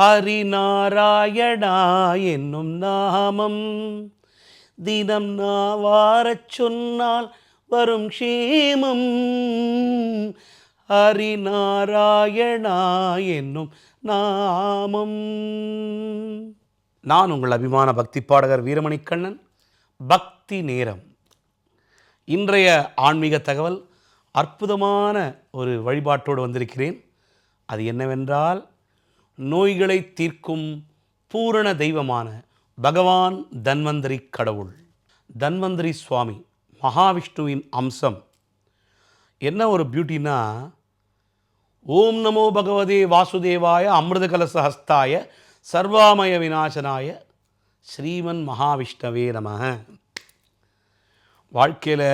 ஹரிநாராயணா என்னும் நாமம். தினம் நாவாரச் சொன்னால் வரும் க்ஷேமம். ஹரிநாராயணா என்னும் நாமம். நான் உங்கள் அபிமான பக்தி பாடகர் வீரமணிக்கண்ணன். பக்தி நேரம். இன்றைய ஆன்மீக தகவல் அற்புதமான ஒரு வழிபாட்டோடு வந்திருக்கிறேன். அது என்னவென்றால் நோய்களை தீர்க்கும் பூரண தெய்வமான பகவான் தன்வந்திரி கடவுள். தன்வந்திரி சுவாமி மகாவிஷ்ணுவின் அம்சம். என்ன ஒரு பியூட்டினா ஓம் நமோ பகவதே வாசுதேவாய அமிர்த கலசஹஸ்தாய சர்வாமய விநாசனாய ஸ்ரீமன் மகாவிஷ்ணவே நமக வாழ்க்கையில்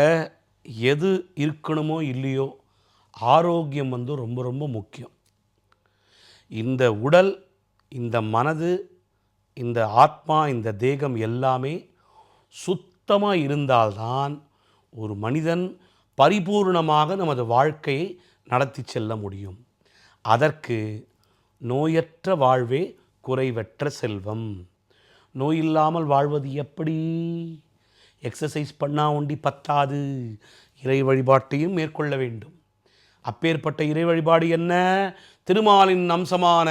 எது இருக்கணுமோ இல்லையோ ஆரோக்கியம் வந்து ரொம்ப ரொம்ப முக்கியம். இந்த உடல் இந்த மனது இந்த ஆத்மா இந்த தேகம் எல்லாமே சுத்தமாக இருந்தால்தான் ஒரு மனிதன் பரிபூர்ணமாக நமது வாழ்க்கையை நடத்தி செல்ல முடியும். அதற்கு நோயற்ற வாழ்வே குறைவற்ற செல்வம். நோய் இல்லாமல் வாழ்வது எப்படி? எக்ஸசைஸ் பண்ணா ஒண்டி பத்தாது. இறை வழிபாட்டையும் மேற்கொள்ள வேண்டும். அப்பேற்பட்ட இறை வழிபாடு என்ன? திருமாலின் அம்சமான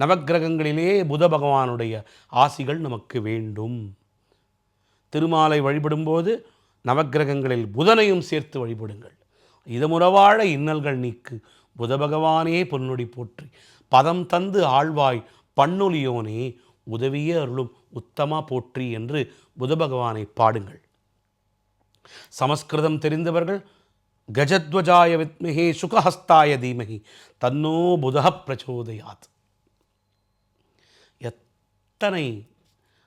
நவக்கிரகங்களிலே புத பகவானுடைய ஆசிகள் நமக்கு வேண்டும். திருமாலை வழிபடும்போது நவக்கிரகங்களில் புதனையும் சேர்த்து வழிபடுங்கள். இதமுறவாழ இன்னல்கள் நீக்கு. புத பகவானே பொன்னுடி போற்றி. பதம் தந்து ஆழ்வாய் பண்ணுலியோனே உதவியே அருளும் உத்தமா போற்றி என்று புத பகவானை பாடுங்கள். சமஸ்கிருதம் தெரிந்தவர்கள் கஜத்வஜாய வித்மகே சுகஹஸ்தாய தீமகி தன்னோ புதः பிரச்சோதயாத். எத்தனை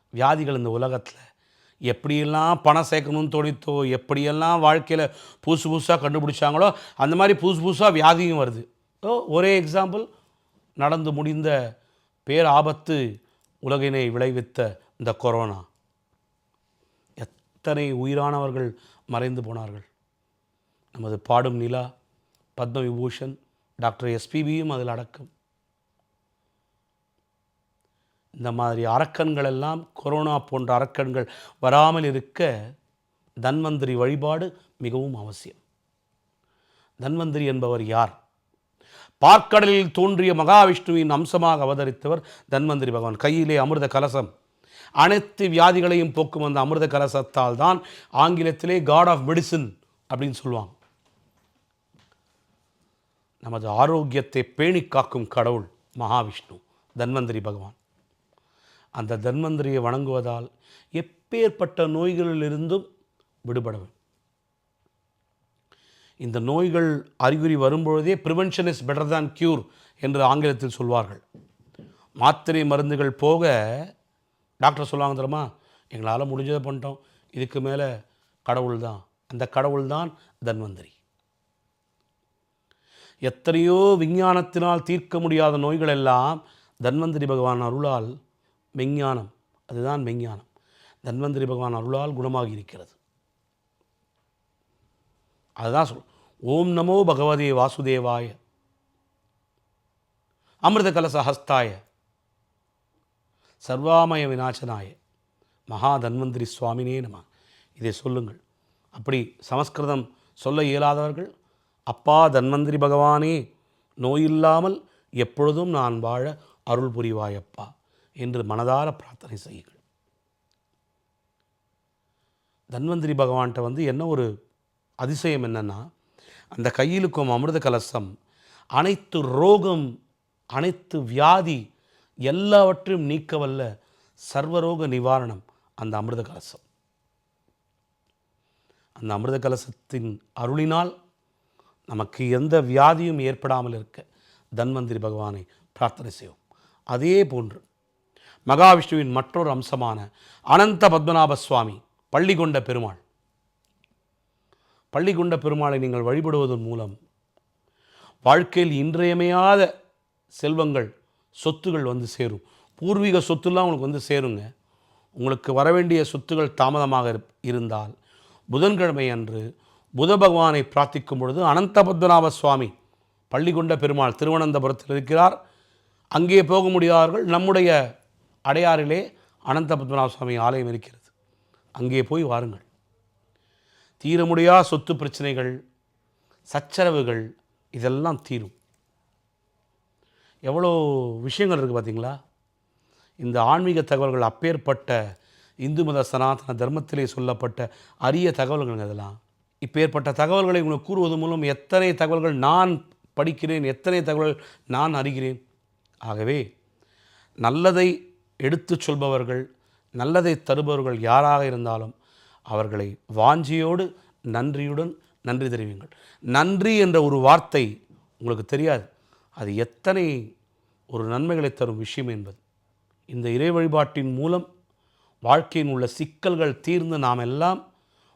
வியாதிகள் இந்த உலகத்தில்? எப்படியெல்லாம் பணம் சேர்க்கணும்னு தோணித்தோ எப்படியெல்லாம் வாழ்க்கையில் புதுசு புதுசாக கண்டுபிடிச்சாங்களோ அந்த மாதிரி புதுசு புதுசாக வியாதியும் வருது. ஓ ஒரே எக்ஸாம்பிள் நடந்து முடிந்த பேர் ஆபத்து உலகினை விளைவித்த இந்த கொரோனா. எத்தனை உயிரானவர்கள் மறைந்து போனார்கள்? நமது பாடும் நிலா பத்ம விபூஷன் டாக்டர் எஸ்பிபியும் அதில் அடக்கம். இந்த மாதிரி அரக்கன்கள் எல்லாம் கொரோனா போன்ற அரக்கன்கள் வராமல் இருக்க தன்வந்திரி வழிபாடு மிகவும் அவசியம். தன்வந்திரி என்பவர் யார்? பார்க்கடலில் தோன்றிய மகாவிஷ்ணுவின் அம்சமாக அவதரித்தவர் தன்வந்திரி பகவான். கையிலே அமிர்த கலசம். அனைத்து வியாதிகளையும் போக்கும் அந்த அமிர்த கலசத்தால் தான் ஆங்கிலத்திலே காட் ஆஃப் மெடிசின் அப்படின்னு சொல்லுவாங்க. நமது ஆரோக்கியத்தை பேணி காக்கும் கடவுள் மகாவிஷ்ணு தன்வந்திரி பகவான். அந்த தன்வந்திரியை வணங்குவதால் எப்பேற்பட்ட நோய்களிலிருந்தும் விடுபடவும் இந்த நோய்கள் அறிகுறி வரும்பொழுதே prevention is better than cure என்று ஆங்கிலத்தில் சொல்வார்கள். மாத்திரை மருந்துகள் போக டாக்டர் சொல்லுவாங்க தெரியுமா? எங்களால் முடிஞ்சதை பண்ணிட்டோம். இதுக்கு மேலே கடவுள் தான் அந்த கடவுள் தான் தன்வந்திரி. எத்தனையோ விஞ்ஞானத்தினால் தீர்க்க முடியாத நோய்கள் எல்லாம் தன்வந்திரி பகவான் அருளால் மெஞ்ஞானம் அதுதான் மெஞ்ஞானம். தன்வந்திரி பகவான் அருளால் குணமாகி இருக்கிறது. அதுதான் சொல் ஓம் நமோ பகவதே வாசுதேவாய அமிர்த கலசஹஸ்தாய சர்வாமய விநாசனாய மகா தன்வந்திரி சுவாமினே நம. இதை சொல்லுங்கள். அப்படி சமஸ்கிருதம் சொல்ல இயலாதவர்கள் அப்பா தன்வந்திரி பகவானே நோயில்லாமல் எப்பொழுதும் நான் வாழ அருள் புரிவாயப்பா என்று மனதார பிரார்த்தனை செய்யுங்கள். தன்வந்திரி பகவான்கிட்ட வந்து என்ன ஒரு அதிசயம் என்னன்னா அந்த கையிலுக்கும் அமிர்த கலசம் அனைத்து ரோகம் அனைத்து வியாதி எல்லாவற்றையும் நீக்க வல்ல சர்வரோக நிவாரணம் அந்த அமிர்த கலசம். அந்த அமிர்த கலசத்தின் அருளினால் நமக்கு எந்த வியாதியும் ஏற்படாமல் இருக்க தன்வந்திரி பகவானை பிரார்த்தனை செய்வோம். அதே போன்று மகாவிஷ்ணுவின் மற்றொரு அம்சமான அனந்த பத்மநாப சுவாமி பள்ளிகொண்ட பெருமாள். பள்ளிகொண்ட பெருமாளை நீங்கள் வழிபடுவதன் மூலம் வாழ்க்கையில் இன்றியமையாத செல்வங்கள் சொத்துகள் வந்து சேரும். பூர்வீக சொத்துலாம் உங்களுக்கு வந்து சேருங்க. உங்களுக்கு வரவேண்டிய சொத்துகள் தாமதமாக இருந்தால் புதன்கிழமை அன்று புத பகவானை பிரார்த்திக்கும் பொழுது அனந்த பத்மநாப சுவாமி பள்ளிகொண்ட பெருமாள் திருவனந்தபுரத்தில் இருக்கிறார். அங்கே போக முடியாதவர்கள் நம்முடைய அடையாறிலே அனந்த பத்மநாப சுவாமி ஆலயம் இருக்கிறது. அங்கே போய் வாருங்கள். தீர முடியா சொத்து பிரச்சனைகள் சச்சரவுகள் இதெல்லாம் தீரும். எவ்வளோ விஷயங்கள் இருக்குது பார்த்தீங்களா? இந்த ஆன்மீக தகவல்கள் அப்பேற்பட்ட இந்து மத சனாதன தர்மத்திலே சொல்லப்பட்ட அரிய தகவல்கள் இதெல்லாம். இப்பேற்பட்ட தகவல்களை உங்களுக்கு கூறுவது மூலம் எத்தனை தகவல்கள் நான் படிக்கிறேன் எத்தனை தகவல்கள் நான் அறிகிறேன்? ஆகவே நல்லதை எடுத்துச் சொல்பவர்கள் நல்லதை தருபவர்கள் யாராக இருந்தாலும் அவர்களை வாஞ்சியோடு நன்றியுடன் நன்றி தெரிவிங்கள் நன்றி என்ற ஒரு வார்த்தை உங்களுக்கு தெரியாது. அது எத்தனை ஒரு நன்மைகளை தரும் விஷயம் என்பது. இந்த இறை வழிபாட்டின் மூலம் வாழ்க்கையின் உள்ள சிக்கல்கள் தீர்ந்து நாம் எல்லாம்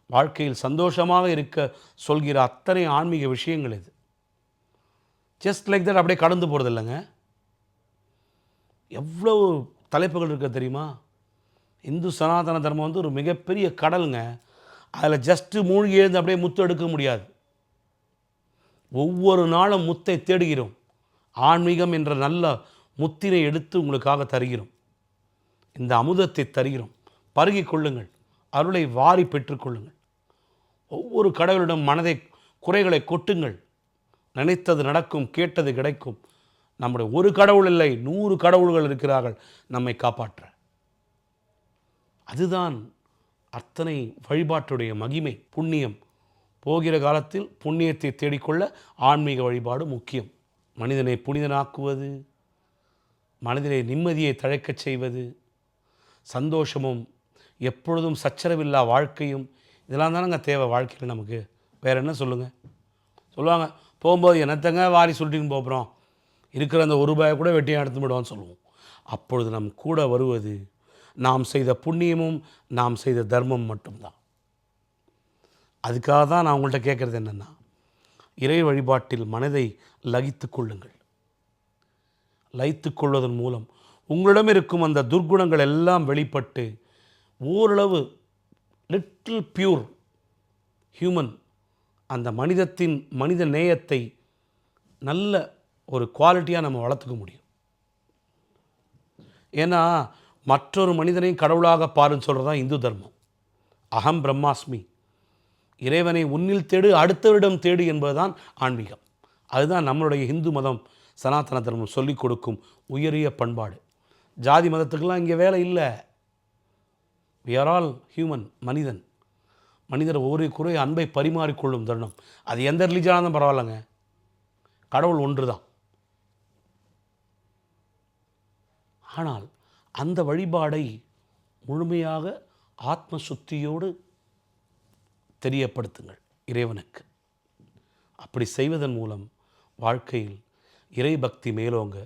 வாழ்க்கையில் சந்தோஷமாக இருக்க சொல்கிற அத்தனை ஆன்மீக விஷயங்கள் இது. ஜஸ்ட் லைக் தட் அப்படியே கடந்து போகிறது இல்லைங்க. எவ்வளோ தலைப்புகள் இருக்க தெரியுமா? இந்து சனாதன தர்மம் வந்து ஒரு மிகப்பெரிய கடலுங்க. அதில் ஜஸ்ட்டு மூழ்கி எழுந்து அப்படியே முத்து எடுக்க முடியாது. ஒவ்வொரு நாளும் முத்தை தேடுகிறோம். ஆன்மீகம் என்ற நல்ல முத்தினை எடுத்து உங்களுக்காக தருகிறோம். இந்த அமுதத்தை தருகிறோம். பருகிக் கொள்ளுங்கள். அருளை வாரி பெற்றுக்கொள்ளுங்கள். ஒவ்வொரு கடவுளிடம் மனதை குறைகளை கொட்டுங்கள். நினைத்தது நடக்கும் கேட்டது கிடைக்கும். நம்முடைய ஒரு கடவுள் இல்லை நூறு கடவுள்கள் இருக்கிறார்கள் நம்மை காப்பாற்ற. அதுதான் அத்தனை வழிபாட்டுடைய மகிமை புண்ணியம். போகிற காலத்தில் புண்ணியத்தை தேடிக்கொள்ள ஆன்மீக வழிபாடு முக்கியம். மனிதனை புனிதனாக்குவது மனதிலே நிம்மதியை தழைக்கச் செய்வது சந்தோஷமும் எப்பொழுதும் சச்சரவில்லா வாழ்க்கையும் இதெல்லாம் தானேங்க தேவை வாழ்க்கையில் நமக்கு. வேறு என்ன சொல்லுங்கள் சொல்லுவாங்க போகும்போது என்னத்தங்க வாரி சொல்லிட்டுன்னு போகிறோம் இருக்கிற அந்த ஒரு ரூபாயை கூட வெட்டியாக எடுத்து சொல்லுவோம். அப்பொழுது நம் கூட வருவது நாம் செய்த புண்ணியமும் நாம் செய்த தர்மம் மட்டும்தான். அதுக்காக தான் நான் உங்கள்கிட்ட கேட்குறது என்னென்னா இறை வழிபாட்டில் மனதை லகித்து கொள்ளுங்கள். லயித்து கொள்வதன் மூலம் உங்களிடம் இருக்கும் அந்த துர்க்குணங்கள் எல்லாம் வெளிப்பட்டு ஓரளவு லிட்டில் பியூர் ஹியூமன் அந்த மனிதத்தின் மனித நேயத்தை நல்ல ஒரு குவாலிட்டியாக நம்ம வளர்த்துக்க முடியும். ஏன்னா மற்றொரு மனிதனையும் கடவுளாக பாருன்னு சொல்கிறது தான் இந்து தர்மம். அகம் பிரம்மாஸ்மி. இறைவனை உன்னில் தேடு அடுத்தவரிடம் தேடு என்பதுதான் ஆன்மீகம். அதுதான் நம்மளுடைய இந்து மதம் சனாதன தர்மம் சொல்லிக் கொடுக்கும் உயரிய பண்பாடு. ஜாதி மதத்துக்கெல்லாம் இங்கே வேலை இல்லை. வி ஆர் ஆல் ஹியூமன் மனிதன். மனிதர் ஒவ்வொரு குறை அன்பை பரிமாறிக்கொள்ளும் தருணம். அது எந்த ரிலீஜனாக இருந்தாலும் பரவாயில்லைங்க. கடவுள் ஒன்று தான் ஆனால் அந்த வழிபாடை முழுமையாக ஆத்ம சுத்தியோடு தெரியப்படுத்துங்கள் இறைவனுக்கு. அப்படி செய்வதன் மூலம் வாழ்க்கையில் இறை பக்தி மேலோங்க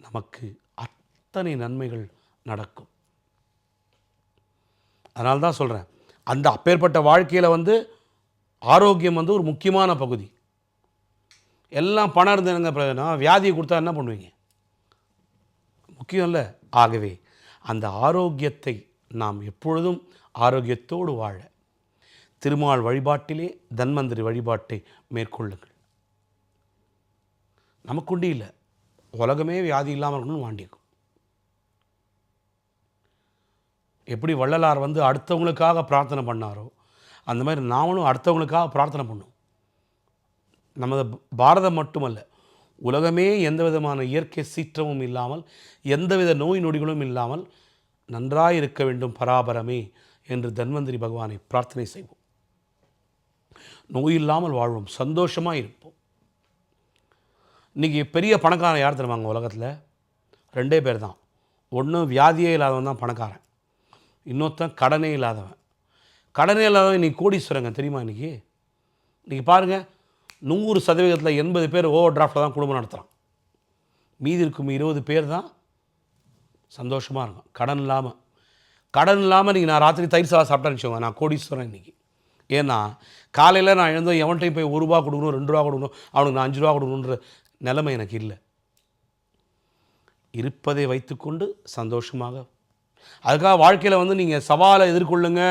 நமக்கு அத்தனை நன்மைகள் நடக்கும். அதனால தான் சொல்கிறேன் அந்த அப்பேற்பட்ட வாழ்க்கையில் வந்து ஆரோக்கியம் வந்து ஒரு முக்கியமான பகுதி. எல்லாம் பணம் இருந்து பிரயோஜனம்? வியாதியை கொடுத்தா என்ன பண்ணுவீங்க? முக்கியம் இல்லை. ஆகவே அந்த ஆரோக்கியத்தை நாம் எப்பொழுதும் ஆரோக்கியத்தோடு வாழ திருமால் வழிபாட்டிலே தன்வந்திரி வழிபாட்டை மேற்கொள்ளுங்கள். நமக்குண்டி இல்லை. உலகமே வியாதி இல்லாமல் இருக்கணும்னு வாண்டிக்கும் எப்படி வள்ளலார் வந்து அடுத்தவங்களுக்காக பிரார்த்தனை பண்ணாரோ அந்த மாதிரி நாமளும் அடுத்தவங்களுக்காக பிரார்த்தனை பண்ணும். நமது பாரதம் மட்டுமல்ல உலகமே எந்த விதமான இயற்கை சீற்றமும் இல்லாமல் எந்தவித நோய் நொடிகளும் இல்லாமல் நன்றாக இருக்க வேண்டும் பராபரமே என்று தன்வந்திரி பகவானை பிரார்த்தனை செய்வோம். நோய் இல்லாமல் வாழ்வோம் சந்தோஷமாக இருப்போம். இன்றைக்கி பெரிய பணக்காரன் யார் தருவாங்க உலகத்தில்? ரெண்டே பேர் தான் ஒன்று வியாதியே இல்லாதவன் தான் பணக்காரன். இன்னொருத்தன் கடனே இல்லாதவன். கடனே இல்லாதவன் இன்றைக்கி கோடீஸ்வரங்க தெரியுமா இன்றைக்கி இன்றைக்கி பாருங்கள் நூறு சதவீதத்தில் எண்பது பேர் ஓவர் டிராஃப்டில் தான் குடும்பம் நடத்துகிறான் மீதி இருக்கும் இருபது பேர் தான் சந்தோஷமாக இருக்கும். கடன் இல்லாமல் கடன் இல்லாமல் நீங்கள் நான் ராத்திரி தயிர் சாதம் சாப்பிட்டேன்னு வச்சுக்கோங்க நான் கோடீஸ்வரன் இன்றைக்கி ஏன்னா காலையில் நான் எழுந்தோம் எவன்ட்டையும் போய் ஒரு ரூபா கொடுக்கணும் ரெண்டு ரூபா கொடுக்கணும் அவனுக்கு நான் அஞ்சு ரூபா கொடுக்கணுன்ற நிலைமை எனக்கு இல்லை. இருப்பதை வைத்துக்கொண்டு சந்தோஷமாக அதுக்காக வாழ்க்கையில் வந்து நீங்கள் சவாலை எதிர்கொள்ளுங்க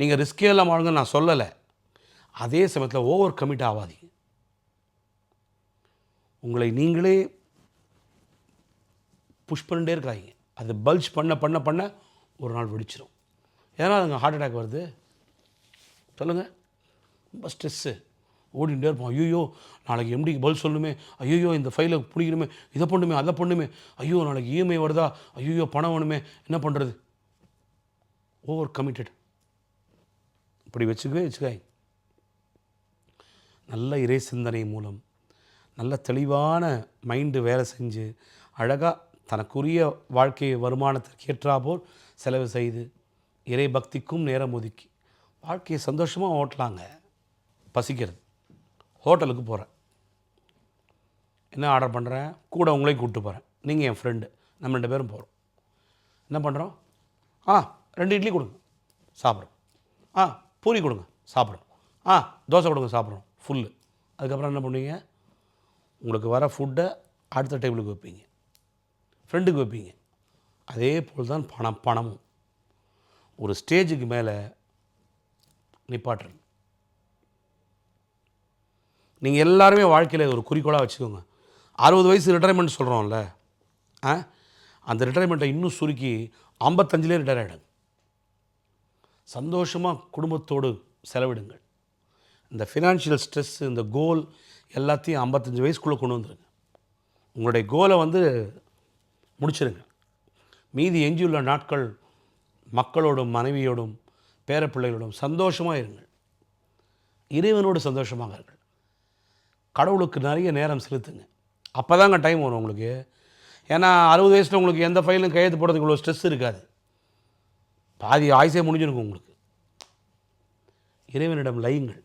நீங்கள் ரிஸ்கே எல்லாம் வாழுங்க நான் சொல்லலை. அதே சமயத்தில் ஓவர் கமிட் ஆகாதீங்க. உங்களை நீங்களே புஷ் பண்ணிட்டே இருக்காங்க அது பல்ஜ் பண்ண பண்ண பண்ண ஒரு நாள் வெடிச்சிடும் ஏன்னா அதுங்க ஹார்ட் அட்டாக் வருது. சொல்லுங்கள் ரொம்ப ஸ்ட்ரெஸ்ஸு ஓடிட்டே இருப்போம். ஐயோ நாளைக்கு எம்டிக்கு பதில் சொல்லணுமே. ஐயோ இந்த ஃபைலை பிடிக்கணுமே. இதை பண்ணுமே அதை பண்ணுமே. ஐயோ நாளைக்கு இஎம்ஐ வருதா? ஐயோ பணம் வேணுமே. என்ன பண்ணுறது ஓவர் கமிட்டட் இப்படி வச்சுக்கவே வச்சுக்காய். நல்ல இறை சிந்தனை மூலம் நல்ல தெளிவான மைண்டு வேலை செஞ்சு அழகாக தனக்குரிய வாழ்க்கை வருமானத்திற்கு ஏற்றாபோல் செலவு செய்து இறை பக்திக்கும் நேரம் ஒதுக்கி வாழ்க்கையை சந்தோஷமாக ஓட்டலாங்க. பசிக்கிறது. ஹோட்டலுக்கு போகிறேன் என்ன ஆர்டர் பண்ணுறேன் கூட உங்களையும் கூப்பிட்டு போகிறேன் நீங்கள் என் ஃப்ரெண்டு நம்ம ரெண்டு பேரும் போகிறோம் என்ன பண்ணுறோம் ஆ ரெண்டு இட்லி கொடுங்க. சாப்பிட்றோம். ஆ பூரி கொடுங்க. சாப்பிட்றோம். ஆ தோசை கொடுங்க சாப்பிட்றோம். ஃபுல்லு அதுக்கப்புறம் என்ன பண்ணுவீங்க? உங்களுக்கு வர ஃபுட்டை அடுத்த டேபிளுக்கு வைப்பீங்க. ஃப்ரெண்டுக்கு வைப்பீங்க. அதே போல் தான் பணம் பணமும். ஒரு ஸ்டேஜுக்கு மேலே நிப்பாட்டுறது நீங்கள் எல்லாருமே வாழ்க்கையில் ஒரு குறிக்கோளாக வச்சுக்கோங்க. அறுபது வயசு ரிட்டைர்மெண்ட் சொல்கிறோம்ல ஆ? அந்த ரிட்டைர்மெண்ட்டை இன்னும் சுருக்கி ஐம்பத்தஞ்சிலே ரிட்டையர் ஆகிடுங்க சந்தோஷமாக குடும்பத்தோடு செலவிடுங்கள். இந்த ஃபினான்ஷியல் ஸ்ட்ரெஸ் இந்த கோல் எல்லாத்தையும் ஐம்பத்தஞ்சு வயசுக்குள்ளே கொண்டு வந்துருங்க. உங்களுடைய கோலை வந்து முடிச்சிருங்க. மீதி எஞ்சியுள்ள நாட்கள் மக்களோடும் மனைவியோடும் பேரப்பிள்ளைகளோடும் சந்தோஷமாக இருங்கள். இறைவனோடு சந்தோஷமாக இருங்கள். கடவுளுக்கு நிறைய நேரம் செலுத்துங்க. அப்போ தாங்க டைம் வரும் உங்களுக்கு. ஏன்னா அறுபது வயசில் உங்களுக்கு எந்த ஃபைலும் கையெழுத்து போடுறதுக்கு இவ்வளோ ஸ்ட்ரெஸ் இருக்காது. பாதி ஆயுசே முடிஞ்சிருக்கும் உங்களுக்கு. இறைவனிடம் லையுங்கள்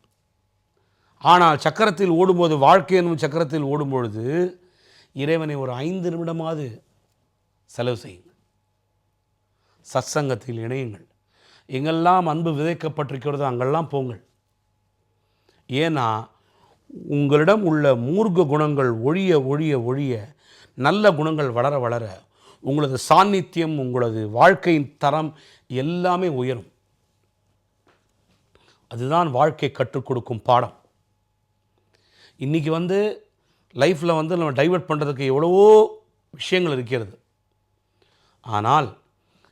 ஆனால் சக்கரத்தில் ஓடும்போது வாழ்க்கை என்னும் சக்கரத்தில் ஓடும்பொழுது இறைவனை ஒரு ஐந்து நிமிடமாவது செலவு செய்யுங்கள். சத்சங்கத்தில் இணையுங்கள். எங்கெல்லாம் அன்பு விதைக்கப்பட்டிருக்கிறதோ அங்கெல்லாம் போங்கள். ஏன்னா உங்களிடம் உள்ள மூர்க்க குணங்கள் ஒழிய ஒழிய ஒழிய நல்ல குணங்கள் வளர வளர உங்களது சாநித்தியம் உங்களது வாழ்க்கையின் தரம் எல்லாமே உயரும். அதுதான் வாழ்க்கை கற்றுக் கொடுக்கும் பாடம். இன்றைக்கி வந்து லைஃப்பில் வந்து நம்ம டைவர்ட் பண்ணுறதுக்கு எவ்வளவோ விஷயங்கள் இருக்கிறது. ஆனால்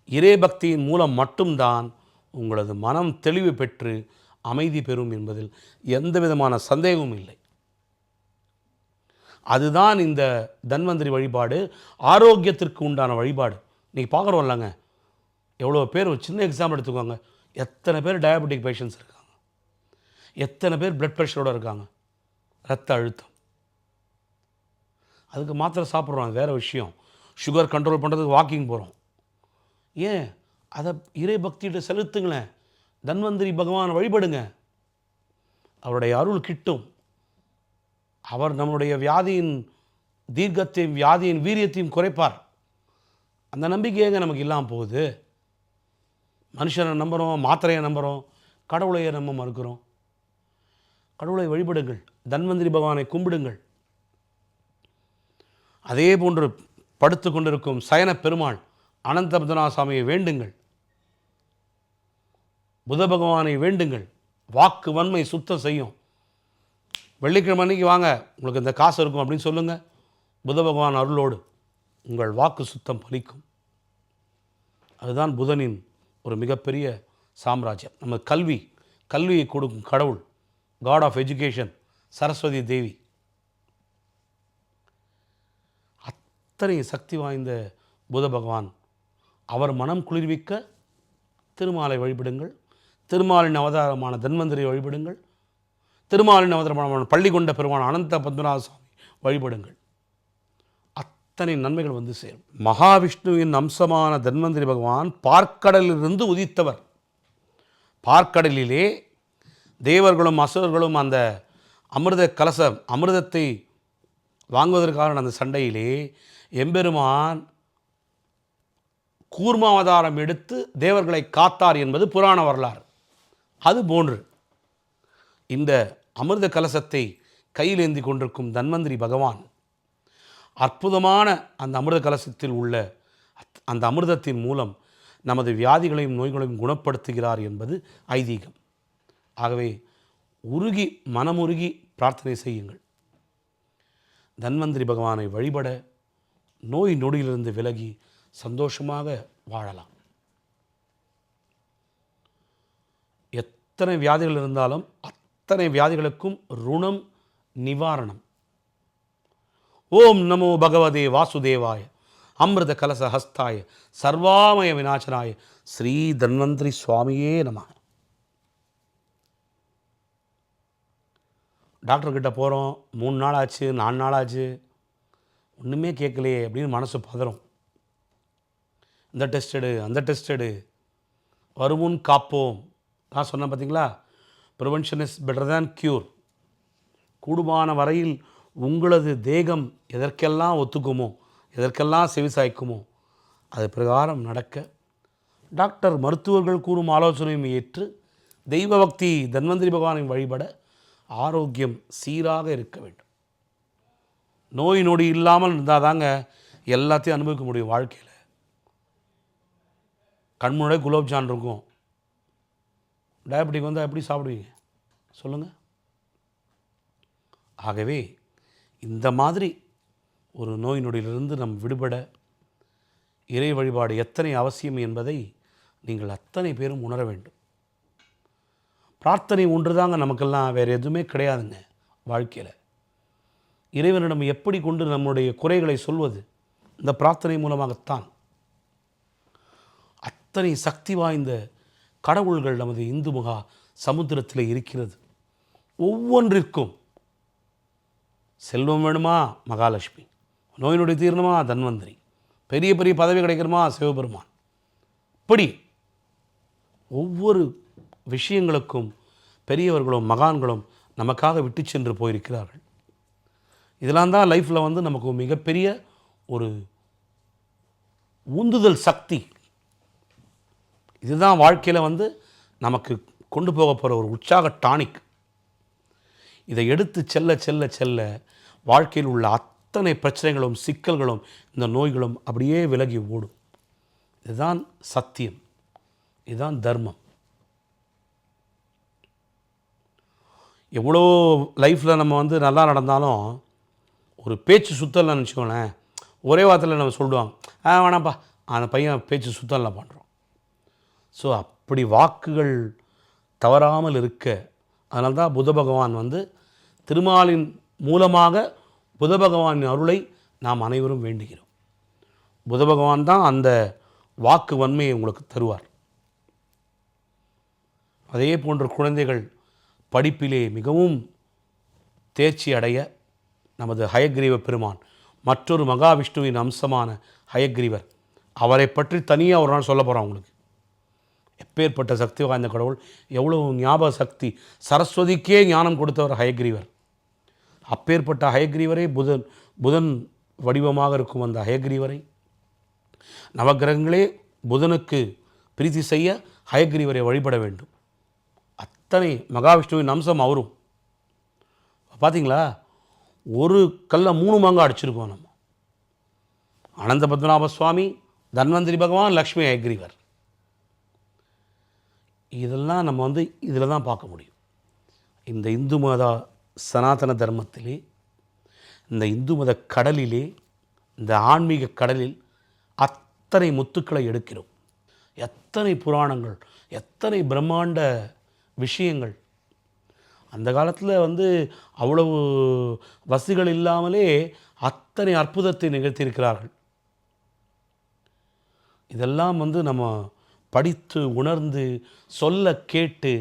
இறைபக்தியின் மூலம் மட்டும்தான் உங்களது மனம் தெளிவு பெற்று அமைதி பெறும் என்பதில் எந்த விதமான சந்தேகமும் இல்லை. அதுதான் இந்த தன்வந்திரி வழிபாடு ஆரோக்கியத்திற்கு உண்டான வழிபாடு. நீங்கள் பார்க்குறோம் இல்லைங்க. எவ்வளோ பேர் ஒரு சின்ன எக்ஸாம்பிள் எடுத்துக்கோங்க. எத்தனை பேர் டயபெட்டிக் பேஷண்ட்ஸ் இருக்காங்க. எத்தனை பேர் பிளட் ப்ரெஷரோடு இருக்காங்க. ரத்த அழுத்தம். அதுக்கு மாத்திரை சாப்பிட்றோம். அது வேறு விஷயம். சுகர் கண்ட்ரோல் பண்ணுறதுக்கு வாக்கிங் போகிறோம் ஏன்? அதை இறை பக்தியிட்ட செலுத்துங்களேன். தன்வந்திரி பகவான் வழிபடுங்க. அவருடைய அருள் கிட்டும். அவர் நம்முடைய வியாதியின் தீர்க்கத்தையும் வியாதியின் வீரியத்தையும் குறைப்பார். அந்த நம்பிக்கை எங்கே நமக்கு இல்லாமல் போகுது? மனுஷனை நம்புகிறோம் மாத்திரையை நம்புகிறோம் கடவுளையை நம்ம மறுக்கிறோம். கடவுளை வழிபடுங்கள். தன்வந்திரி பகவானை கும்பிடுங்கள். அதே போன்று படுத்து கொண்டிருக்கும் சயன பெருமாள் அனந்த சுவாமியை வேண்டுங்கள். புத பகவானை வேண்டுங்கள். வாக்கு வன்மை சுத்தம் செய்யும். வெள்ளிக்கிழமை அன்னைக்கு வாங்க உங்களுக்கு இந்த காசு இருக்கும் அப்படின்னு சொல்லுங்கள் புத பகவான் அருளோடு உங்கள் வாக்கு சுத்தம் பலிக்கும். அதுதான் புதனின் ஒரு மிகப்பெரிய சாம்ராஜ்யம். நம்ம கல்வி கல்வியை கொடுக்கும் கடவுள் god of education Saraswati Devi. அத்தனை சக்தி வாய்ந்த புத பகவான். அவர் மனம் குளிர்விக்க திருமாலை வழிபடுங்கள். திருமாலின் அவதாரமான தன்வந்திரியை வழிபடுங்கள். திருமாலின் அவதாரமான பள்ளி கொண்ட பெருமான அனந்த பத்மநாத சுவாமி வழிபடுங்கள். அத்தனை நன்மைகள் வந்து சேரும். மகாவிஷ்ணுவின் அம்சமான தன்வந்திரி பகவான் பார்க்கடலிலிருந்து உதித்தவர். பார்க்கடலிலே தேவர்களும் அசுரர்களும் அந்த அமிர்த கலசம் அமிர்தத்தை வாங்குவதற்கான அந்த சண்டையிலே எம்பெருமான் கூர்மாவதாரம் எடுத்து தேவர்களை காத்தார் என்பது புராண வரலாறு. அது போன்று இந்த அமிர்த கலசத்தை கையில் ஏந்தி கொண்டிருக்கும் தன்வந்திரி பகவான் அற்புதமான அந்த அமிர்த கலசத்தில் உள்ள அந்த அமிர்தத்தின் மூலம் நமது வியாதிகளையும் நோய்களையும் குணப்படுத்துகிறார் என்பது ஐதீகம். ஆகவே உருகி மனமுருகி பிரார்த்தனை செய்யுங்கள். தன்வந்திரி பகவானை வழிபட நோய் நொடியிலிருந்து விலகி சந்தோஷமாக வாழலாம். எத்தனை வியாதிகள் இருந்தாலும் அத்தனை வியாதிகளுக்கும் ருணம் நிவாரணம். ஓம் நமோ பகவதே வாசுதேவாய அமிர்த கலச ஹஸ்தாய சர்வாமய விநாசனாய ஸ்ரீ தன்வந்திரி சுவாமியே நம. டாக்டர்கிட்ட போகிறோம் மூணு நாள் ஆச்சு நாலு நாள் ஆச்சு. ஒன்றுமே கேட்கலையே அப்படின்னு மனசு பதறும். இந்த டெஸ்ட் எடு அந்த டெஸ்ட் எடு. வருமுன் காப்போம். நான் சொன்னேன் பார்த்தீங்களா? Prevention is better than cure கூடுமான வரையில் உங்களது தேகம் எதற்கெல்லாம் ஒத்துக்குமோ எதற்கெல்லாம் செவிசாய்க்குமோ அது பிரகாரம் நடக்க. டாக்டர் மருத்துவர்கள் கூறும் ஆலோசனையும் ஏற்று தெய்வ பக்தி தன்வந்திரி பகவானை வழிபட ஆரோக்கியம் சீராக இருக்க வேண்டும். நோய் நொடி இல்லாமல் இருந்தால் தாங்க எல்லாத்தையும் அனுபவிக்க முடியும் வாழ்க்கையில். கண்முன்னாடி குலோப்ஜான் இருக்கும். டயபெட்டிக் வந்தால் எப்படி சாப்பிடுவீங்க? சொல்லுங்கள் ஆகவே இந்த மாதிரி ஒரு நோய் நொடியிலிருந்து நம் விடுபட இறை வழிபாடு எத்தனை அவசியம் என்பதை நீங்கள் அத்தனை பேரும் உணர வேண்டும். பிரார்த்தனை ஒன்று தாங்க நமக்கெல்லாம் வேறு எதுவுமே கிடையாதுங்க வாழ்க்கையில். இறைவனிடம் எப்படி கொண்டு நம்முடைய குறைகளை சொல்வது? இந்த பிரார்த்தனை மூலமாகத்தான். அத்தனை சக்தி வாய்ந்த கடவுள்கள் நமது இந்து மகா சமுத்திரத்தில் இருக்கிறது. ஒவ்வொன்றிற்கும் செல்வம் வேணுமா? மகாலட்சுமி. நோய் நொடி தன்வந்திரி. பெரிய பெரிய பதவி கிடைக்கணுமா? சிவபெருமான். இப்படி ஒவ்வொரு விஷயங்களுக்கும் பெரியவர்களும் மகான்களும் நமக்காக விட்டு சென்று போயிருக்கிறார்கள். இதெல்லாம் தான் லைஃப்பில் வந்து நமக்கு மிகப்பெரிய ஒரு உந்துதல் சக்தி இதுதான் வாழ்க்கையில் வந்து நமக்கு கொண்டு போக போகிற ஒரு உற்சாக டானிக் இதை எடுத்து செல்ல செல்ல செல்ல வாழ்க்கையில் உள்ள அத்தனை பிரச்சனைகளும் சிக்கல்களும் இந்த நோய்களும் அப்படியே விலகி ஓடும். இதுதான் சத்தியம். இதுதான் தர்மம். எவ்வளோ லைஃப்பில் நம்ம வந்து நல்லா நடந்தாலும் ஒரு பேச்சு சுத்தலை நினச்சிக்கோங்களேன் ஒரே வார்த்தையில் நம்ம சொல்லுவாங்க ஆ வேணாம்ப்பா. அந்த பையன் பேச்சு சுத்தலை பண்ணுறோம் ஸோ அப்படி வாக்குகள் தவறாமல் இருக்க அதனால தான் புத பகவான் வந்து திருமாலின் மூலமாக புத பகவானின் அருளை நாம் அனைவரும் வேண்டுகிறோம். புத பகவான் தான் அந்த வாக்கு வன்மையை உங்களுக்கு தருவார். அதே போன்ற குழந்தைகள் படிப்பிலே மிகவும் தேர்ச்சி அடைய நமது ஹயக்ரீவ பெருமான் மற்றொரு மகாவிஷ்ணுவின் அம்சமான ஹயக்ரீவர் அவரை பற்றி தனியாக ஒரு நாள் சொல்ல போகிறோம் உங்களுக்கு. அப்பேற்பட்ட சக்தி வாய்ந்த கடவுள். எவ்வளோ ஞாபக சக்தி. சரஸ்வதிக்கே ஞானம் கொடுத்தவர் ஹயக்ரீவர். அப்பேற்பட்ட ஹயக்ரீவரை புதன் புதன் வடிவமாக இருக்கும் அந்த ஹயக்ரீவரை. நவக்கிரகங்களே புதனுக்கு பிரீத்தி செய்ய ஹயக்ரீவரை வழிபட வேண்டும். அத்தனை மகாவிஷ்ணுவின் அம்சம் அவரும். பார்த்தீங்களா ஒரு கல்ல மூணு மாங்காய் அடிச்சிருக்கோம் நம்ம. அனந்த பத்மநாப சுவாமி தன்வந்திரி பகவான் லக்ஷ்மி ஹயக்ரீவர். இதெல்லாம் நம்ம வந்து இதில் தான் பார்க்க முடியும். இந்த இந்து மத சனாதன தர்மத்திலே இந்த இந்து மத கடலிலே இந்த ஆன்மீக கடலில் அத்தனை முத்துக்களை எடுக்கிறோம். எத்தனை புராணங்கள் எத்தனை பிரம்மாண்ட விஷயங்கள். அந்த காலத்தில் வந்து அவ்வளவு வசதிகள் இல்லாமலே அத்தனை அற்புதத்தை நிகழ்த்தியிருக்கிறார்கள். இதெல்லாம் வந்து நம்ம படித்து உணர்ந்து சொல்ல கேட்டு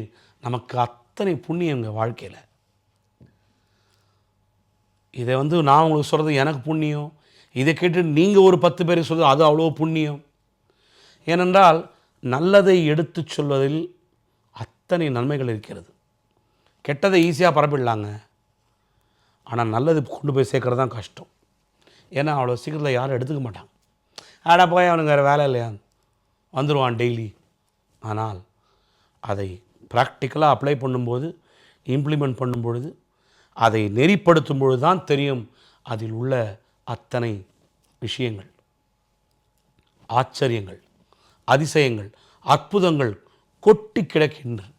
நமக்கு அத்தனை புண்ணியங்க வாழ்க்கையில். இதை வந்து நான் உங்களுக்கு சொல்கிறது எனக்கு புண்ணியம். இதை கேட்டு நீங்கள் ஒரு பத்து பேரை சொல்கிறது அது அவ்வளோ புண்ணியம். ஏனென்றால் நல்லதை எடுத்துச் சொல்வதில் அத்தனை நன்மைகள் இருக்கிறது. கெட்டதை ஈஸியாக பரப்பிடலாங்க. ஆனால் நல்லது கொண்டு போய் சேர்க்குறது தான் கஷ்டம். ஏன்னா அவ்வளோ சீக்கிரத்தில் யாரும் எடுத்துக்க மாட்டாங்க. ஆடா போய் அவனுக்கு வேறு வேலை இல்லையா வந்துடுவான் டெய்லி ஆனால் அதை ப்ராக்டிக்கலாக அப்ளை பண்ணும்போது இம்ப்ளிமெண்ட் பண்ணும்பொழுது அதை நெறிப்படுத்தும் பொழுது தான் தெரியும் அதில் உள்ள அத்தனை விஷயங்கள். ஆச்சரியங்கள் அதிசயங்கள் அற்புதங்கள் கொட்டி கிடக்கின்றன.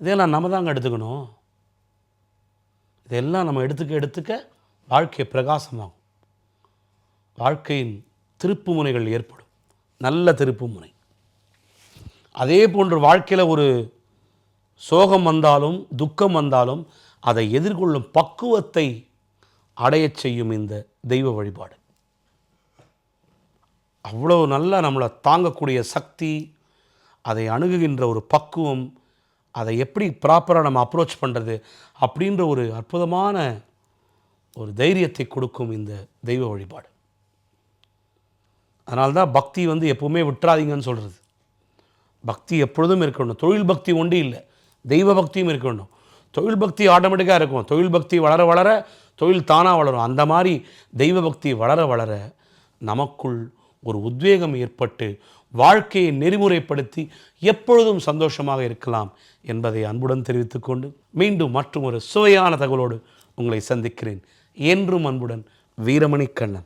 இதெல்லாம் நம்ம தாங்க எடுத்துக்கணும். இதெல்லாம் நம்ம எடுத்துக்க எடுத்துக்க வாழ்க்கை பிரகாசமாகும். வாழ்க்கையின் திருப்புமுனைகள் ஏற்படும். நல்ல திருப்புமுனை அதே போன்று வாழ்க்கையில் ஒரு சோகம் வந்தாலும் துக்கம் வந்தாலும் அதை எதிர்கொள்ளும் பக்குவத்தை அடையச் செய்யும் இந்த தெய்வ வழிபாடு. அவ்வளோ நல்லா நம்மளை தாங்கக்கூடிய சக்தி அதை அணுகுகின்ற ஒரு பக்குவம் அதை எப்படி ப்ராப்பராக நம்ம அப்ரோச் பண்ணுறது அப்படின்ற ஒரு அற்புதமான ஒரு தைரியத்தை கொடுக்கும் இந்த தெய்வ வழிபாடு. அதனால்தான் பக்தி வந்து எப்பவுமே விட்டுறாதீங்கன்னு சொல்கிறது பக்தி எப்பொழுதும் இருக்கணும். தொழில் பக்தி ஒன்றும் இல்லை. தெய்வ பக்தியும் இருக்கணும். தொழில் பக்தி ஆட்டோமேட்டிக்காக இருக்கும். தொழில் பக்தி வளர வளர தொழில் தானாக வளரும். அந்த மாதிரி தெய்வ பக்தி வளர வளர நமக்குள் ஒரு உத்வேகம் ஏற்பட்டு வாழ்க்கையை நெறிமுறைப்படுத்தி எப்பொழுதும் சந்தோஷமாக இருக்கலாம் என்பதை அன்புடன் தெரிவித்துக்கொண்டு மீண்டும் மற்றும் ஒரு சுவையான தகவலோடு உங்களை சந்திக்கிறேன். என்றும் அன்புடன் வீரமணி கண்ணன்